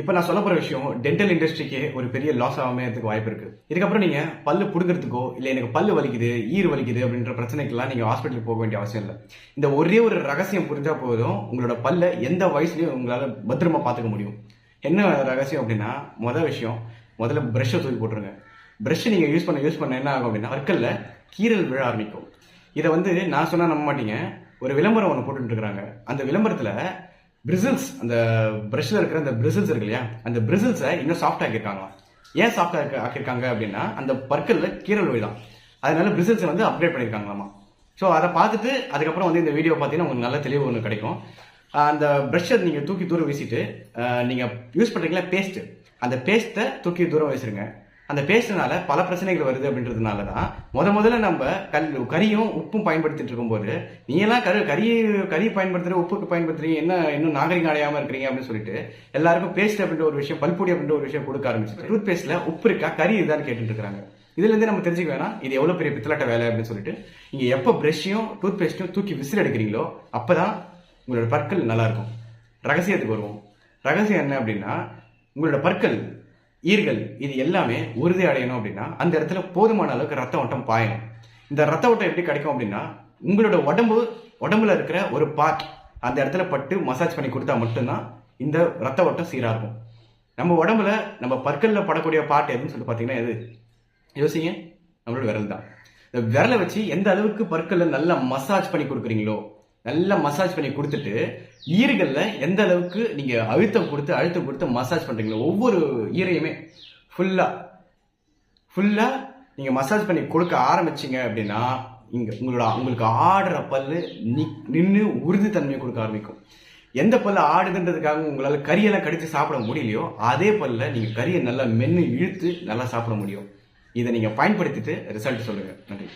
இப்போ நான் சொல்ல போகிற விஷயம் டென்டல் இண்டஸ்ட்ரிக்கு ஒரு பெரிய லாஸ் ஆகாமறதுக்கு வாய்ப்பு இருக்குது இதுக்கப்புறம் நீங்கள் பல்லு பிடுங்கிறதுக்கோ இல்லை எனக்கு பல்லு வலிக்குது ஈர் வலிக்குது அப்படின்ற பிரச்சனைக்கெல்லாம் நீங்கள் ஹாஸ்பிட்டலுக்கு போக வேண்டிய அவசியம் இல்லை. இந்த ஒரே ஒரு ரகசியம் புரிஞ்சால் போதும் உங்களோட பல்ல எந்த வயசுலையும் உங்களால் பத்திரமா பார்த்துக்க முடியும். என்ன ரகசியம் அப்படின்னா முதல் விஷயம் முதல்ல ப்ரஷ்ஷை தூக்கி போட்டுருங்க. ப்ரஷ் நீங்கள் யூஸ் பண்ண யூஸ் பண்ண என்ன ஆகும் அப்படின்னா பற்கல்ல கீரல் விழ ஆரம்பிக்கும். இதை வந்து நான் சொன்னால் நம்ப மாட்டீங்க. ஒரு விளம்பரம் ஒன்று போட்டுட்டு அந்த விளம்பரத்தில் பிரிசில்ஸ் அந்த பிரஷ்ல இருக்கிற அந்த பிரிசில்ஸ் இருக்கு இல்லையா? அந்த பிரிசில்ஸை இன்னும் சாஃப்ட் ஆக்கியிருக்காங்க. ஏன் சாஃப்ட் ஆக்கியிருக்காங்க அப்படின்னா அந்த பற்கல்ல கீரல் விழுதான் அதனால பிரிசில்ஸை வந்து அப்டேட் பண்ணியிருக்காங்களாமா. ஸோ அதை பார்த்துட்டு அதுக்கப்புறம் வந்து இந்த வீடியோ பார்த்தீங்கன்னா உங்களுக்கு நல்ல தெளிவு ஒன்று கிடைக்கும். அந்த ப்ரஷ்ஷை நீங்கள் தூக்கி தூரம் வீசிட்டு நீங்கள் யூஸ் பண்ணுறீங்களா பேஸ்ட்டு அந்த பேஸ்ட்டை தூக்கி தூரம் வீசுருங்க. அந்த பேஸ்ட்னால பல பிரச்சனைகள் வருது அப்படின்றதுனால தான் முத முதல்ல நம்ம கல் கறியும் உப்பும் பயன்படுத்திட்டு இருக்கும்போது நீ எல்லாம் கறி கறி கறி பயன்படுத்துற உப்புக்கு பயன்படுத்துறீங்க என்ன இன்னும் நாகரிகம் அடையாமல் இருக்கிறீங்க அப்படின்னு சொல்லிட்டு எல்லாருக்கும் பேஸ்ட் அப்படின்ற ஒரு விஷயம் பல்பொடி அப்படின்ற ஒரு விஷயம் கொடுக்க ஆரம்பிச்சு டூத் பேஸ்ட்ல உப்பு இருக்கா கறி இதுதான் கேட்டுட்டு இருக்காங்க இதுலேருந்து நம்ம தெரிஞ்சுக்க வேணாம் இது எவ்வளவு பெரிய பித்தலாட்ட வேலை அப்படின்னு சொல்லிட்டு நீங்க எப்போ பிரஷ்ஷையும் டூத் பேஸ்ட்டையும் தூக்கி விசில் எடுக்கிறீங்களோ அப்பதான் உங்களோட பற்கள் நல்லா இருக்கும் ரகசியத்துக்கு வருவோம். ரகசியம் என்ன அப்படின்னா உங்களோட பற்கள் ஈர்கள் இது எல்லாமே உறுதி அடையணும் அப்படின்னா அந்த இடத்துல போதுமான அளவுக்கு ரத்த ஓட்டம் பாயணும். இந்த ரத்த ஓட்டம் எப்படி கிடைக்கும் அப்படின்னா உங்களோட உடம்பு உடம்புல இருக்கிற ஒரு பார்ட் அந்த இடத்துல பட்டு மசாஜ் பண்ணி கொடுத்தா மட்டும்தான் இந்த ரத்த ஓட்டம் சீராக இருக்கும். நம்ம உடம்புல நம்ம பற்களில் படக்கூடிய பார்ட் எதுன்னு சொல்லி பார்த்தீங்கன்னா எது? யோசிங்க. நம்மளோட விரல் தான் இந்த விரலை வச்சு எந்த அளவுக்கு பற்களில் நல்லா மசாஜ் பண்ணி கொடுக்குறீங்களோ நல்லா மசாஜ் பண்ணி கொடுத்துட்டு ஈறுகளில் எந்த அளவுக்கு நீங்கள் அழுத்தம் கொடுத்து அழுத்தம் கொடுத்து மசாஜ் பண்ணுறீங்களோ ஒவ்வொரு ஈரையுமே ஃபுல்லாக ஃபுல்லாக நீங்கள் மசாஜ் பண்ணி கொடுக்க ஆரம்பிச்சீங்க அப்படின்னா இங்கே உங்களோட உங்களுக்கு ஆடுற பல்லு நின்று உறுதித்தன்மையை கொடுக்க ஆரம்பிக்கும். எந்த பல்ல ஆடுதுன்றதுக்காக உங்களால் கறியெல்லாம் கடித்து சாப்பிட முடியலையோ அதே பல்ல நீங்கள் கறியை நல்லா மென்று இழுத்து நல்லா சாப்பிட முடியும். இதை நீங்கள் பயன்படுத்திட்டு ரிசல்ட் சொல்லுங்கள் நன்றி.